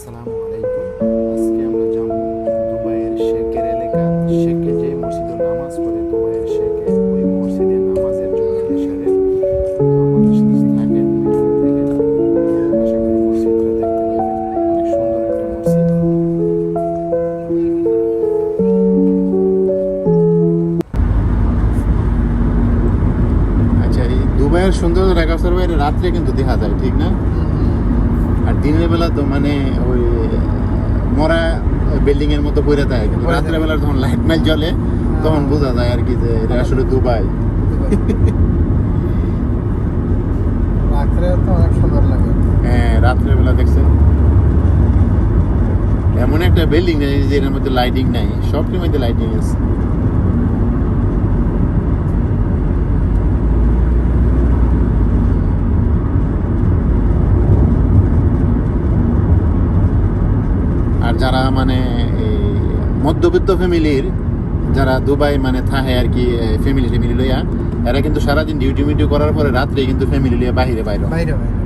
আসসালামু আলাইকুম। আজকে আমরা যাব দুবাইয়ের শেখের এলাকা। শেখে যে মসজিদে নামাজ পড়ে দুবাইয়ের শেখে ওই মসজিদে নামাজের জন্য এসেরে আমাদের সাথে থাকেন আশা করি মসজিদটা দেখতে পাবেন। অনেক সুন্দর একটা মসজিদ। আচ্ছা এই দুবাইয়ের সুন্দর রাখাসের বাইরে রাত্রে কিন্তু দেখা যায় ঠিক না? আর দিনের বেলা তো মানে ওই মরা বিল্ডিং এর মতো পড়ে থাকে। কিন্তু রাত্রে বেলা যখন লাইট মাইট জ্বলে তখন বোঝা যায় আর কি যে এটা আসলে দুবাই। রাত্রে তো অনেক সুন্দর লাগে। হ্যাঁ রাত্রে বেলা দেখছেন? এমন একটা বিল্ডিং নেই যে এর মধ্যে লাইটিং নাই। সবটির মধ্যে লাইটিং আছে। আর যারা মানে মধ্যবিত্ত ফ্যামিলির যারা দুবাই মানে থাকে আর কি ফ্যামিলি ট্যামিলি লইয়া এরা কিন্তু সারাদিন ডিউটি মিউটি করার পরে রাত্রে কিন্তু ফ্যামিলি বাহিরে বাইরে বাইরে বাইরে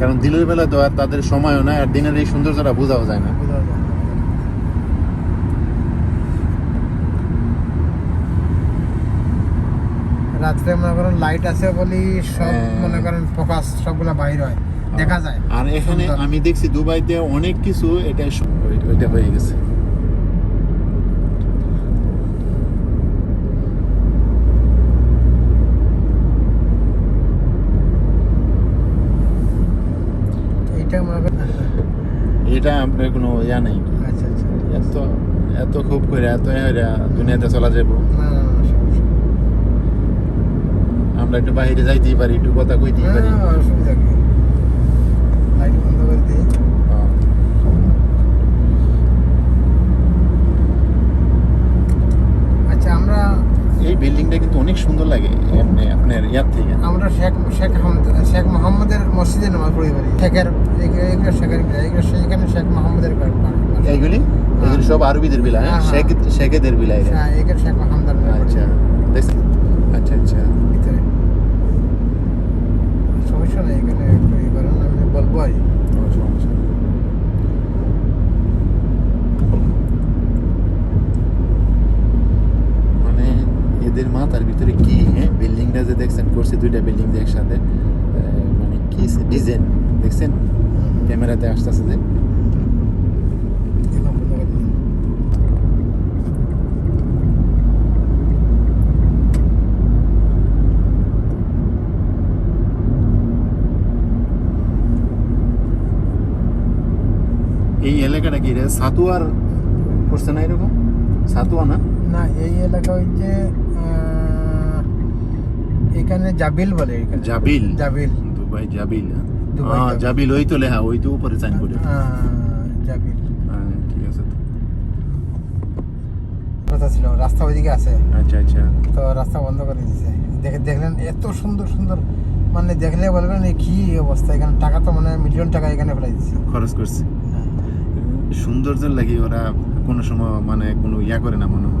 কারণ দিনের বেলা তো আর তাদের সময়ও নাই আর দিনের এই সৌন্দর্যটা বোঝাও যায় না। রাত্রে মনে করেন লাইট আছে বলি সব হ্যাঁ। মনে করেন ফোকাস সবগুলা বাইরে হয়। দেখা যায়। আর এখানে আমি দেখছি দুবাইতে অনেক কিছু এটা ওইটা হয়ে গেছে। এটা আপনার কোনো ইয়া নেই। আচ্ছা আচ্ছা। এত এত খুব করে এত দুনিয়াতে চলা যাব। আমরা একটু বাইরে যাইতেই পারি একটু কথা কইতেই পারি। অসুবিধা কি লাইট বন্ধ করে দিই হ্যাঁ। আচ্ছা আমরা এই বিল্ডিংটা কিন্তু অনেক সুন্দর লাগে এমনি আপনার ইয়ার থেকে আমরা শেখ শেখ শেখ মোহাম্মদের মসজিদে নামাজ পড়ি পারি। শেখের এগুলো শেখের এগুলো সেখানে শেখ মোহাম্মদের। এইগুলি? এগুলি সব আরবিদের বিলা হ্যাঁ? হ্যাঁ, হ্যাঁ। শেখ শেখেদের বিলা হ্যাঁ, এখানে শেখ মোহাম্মদের আচ্ছা আচ্ছা আচ্ছা। ভিতরে। সমস্যা নেই এখানে একটু ইয়ে করেন আমি বলব আর কি। কোনো সমস্যা নেই। মানে এদের মাথার ভিতরে কি হ্যাঁ? বিল্ডিংটা যে দেখছেন করছে দুইটা বিল্ডিং যে একসাথে মানে কি ডিজাইন দেখছেন? ক্যামেরাতে আসতেছে যে। এই এলাকাটা কি রে? সাতুয়ার করছে না এরকম? সাতুয়া না? না এই এলাকা হচ্ছে আহ, এখানে জাবিল বলে এখানে। জাবিল? জাবিল। দুবাই জাবিল হ্যাঁ? জাবিল। ওই তো লেখা ওই তো উপরে সাইন করে জাবিল। হ্যাঁ ঠিক আছে কথা ছিল রাস্তা ওইদিকে আছে। আচ্ছা আচ্ছা। তো রাস্তা বন্ধ করে দিয়েছে দেখে দেখলেন এত সুন্দর সুন্দর মানে দেখলে বলবেন কি অবস্থা এখানে টাকা তো মানে মিলিয়ন টাকা এখানে ফেলাই দিচ্ছে খরচ করছে। সৌন্দর্যের লাগে ওরা কোনো সময় মানে কোনো ইয়া করে না মনে হয়।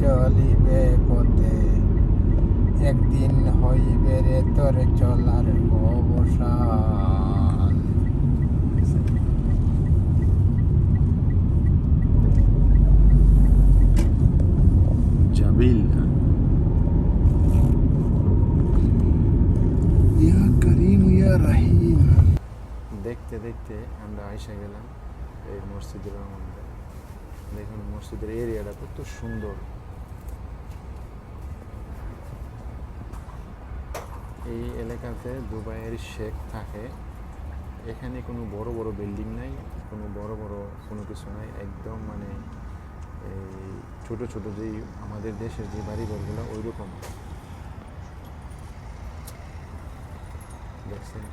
চলিবে পথে। একদিন হইবে রে তোর চলার অবসান। জাবিল হ্যাঁ। ইয়া করিম ইয়া রহিম। দেখতে দেখতে আমরা আইসা গেলাম এই মসজিদের মধ্যে দেখুন মসজিদের এরিয়াটা কত সুন্দর। এই এলাকাতে দুবাইয়ের শেখ থাকে। এখানে কোনো বড় বড় বিল্ডিং নাই, কোনো বড় বড় কোনো কিছু নাই। একদম মানে এই ছোট ছোট যেই আমাদের দেশের যে বাড়ি ঘরগুলো ওই রকম দেখছেন?